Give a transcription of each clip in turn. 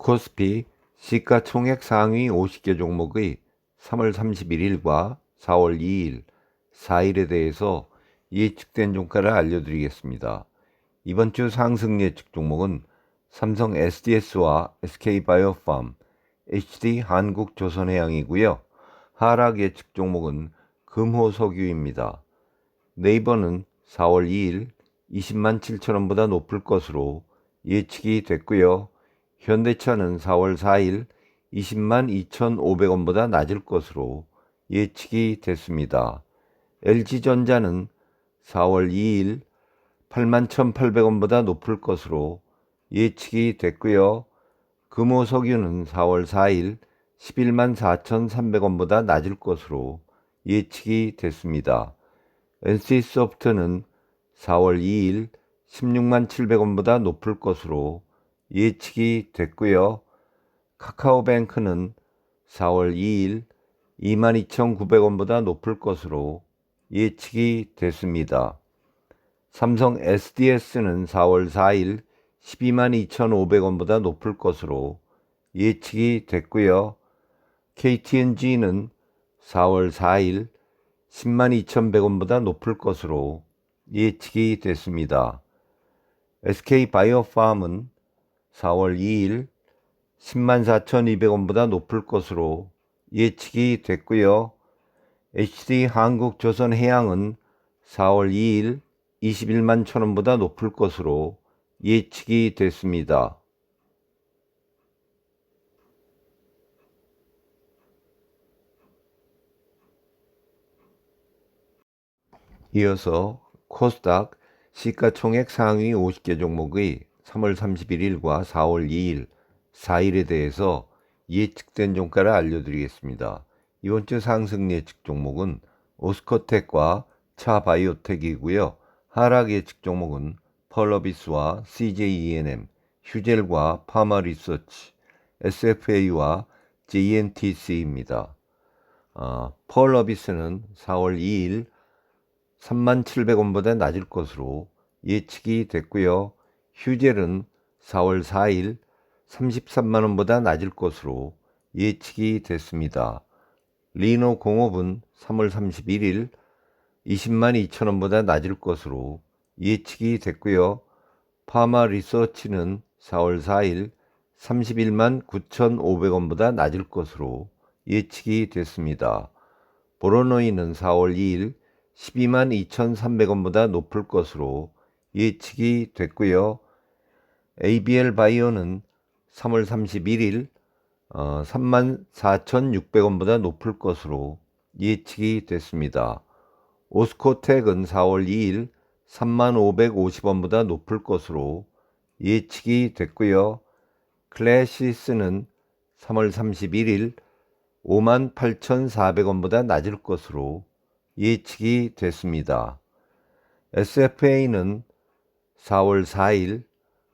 코스피 시가총액 상위 50개 종목의 3월 31일과 4월 2일, 4일에 대해서 예측된 종가를 알려드리겠습니다. 이번 주 상승 예측 종목은 삼성 SDS와 SK바이오팜, HD 한국조선해양이고요. 하락 예측 종목은 금호석유입니다. 네이버는 4월 2일 20만 7천 원보다 높을 것으로 예측이 됐고요. 현대차는 4월 4일 20만 2,500원보다 낮을 것으로 예측이 됐습니다. LG전자는 4월 2일 8만 1,800원보다 높을 것으로 예측이 됐고요. 금호석유는 4월 4일 11만 4,300원보다 낮을 것으로 예측이 됐습니다. NC소프트는 4월 2일 16만 700원보다 높을 것으로 예측이 됐고요. 카카오뱅크는 4월 2일 22,900원보다 높을 것으로 예측이 됐습니다. 삼성 SDS는 4월 4일 122,500원보다 높을 것으로 예측이 됐고요. KTNG는 4월 4일 102,100원보다 높을 것으로 예측이 됐습니다. SK바이오팜은 4월 2일 104,200원보다 높을 것으로 예측이 됐고요. HD 한국조선해양은 4월 2일 21만 천원보다 높을 것으로 예측이 됐습니다. 이어서 코스닥 시가총액 상위 50개 종목의 3월 31일과 4월 2일, 4일에 대해서 예측된 종가를 알려드리겠습니다. 이번 주 상승 예측 종목은 오스코텍과 차바이오텍이고요. 하락 예측 종목은 펄러비스와 CJENM, 휴젤과 파마리서치, SFA와 JNTC입니다. 어, 펄러비스는 4월 2일 3만 700원보다 낮을 것으로 예측이 됐고요. 휴젤은 4월 4일 33만 원보다 낮을 것으로 예측이 됐습니다. 리노 공업은 3월 31일 20만 2천 원보다 낮을 것으로 예측이 됐고요. 파마 리서치는 4월 4일 31만 9,500원보다 낮을 것으로 예측이 됐습니다. 보로노이는 4월 2일 12만 2,300원보다 높을 것으로 예측이 됐고요. ABL 바이오는 3월 31일 어, 3만 4,600원보다 높을 것으로 예측이 됐습니다. 오스코텍은 4월 2일 3만 550원보다 높을 것으로 예측이 됐고요. 클래시스는 3월 31일 5만 8,400원보다 낮을 것으로 예측이 됐습니다. SFA는 4월 4일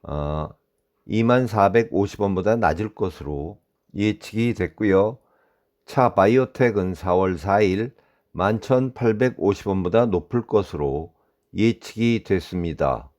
어, 2만 450원보다 낮을 것으로 예측이 됐고요. 차 바이오텍은 4월 4일 11,850원보다 높을 것으로 예측이 됐습니다.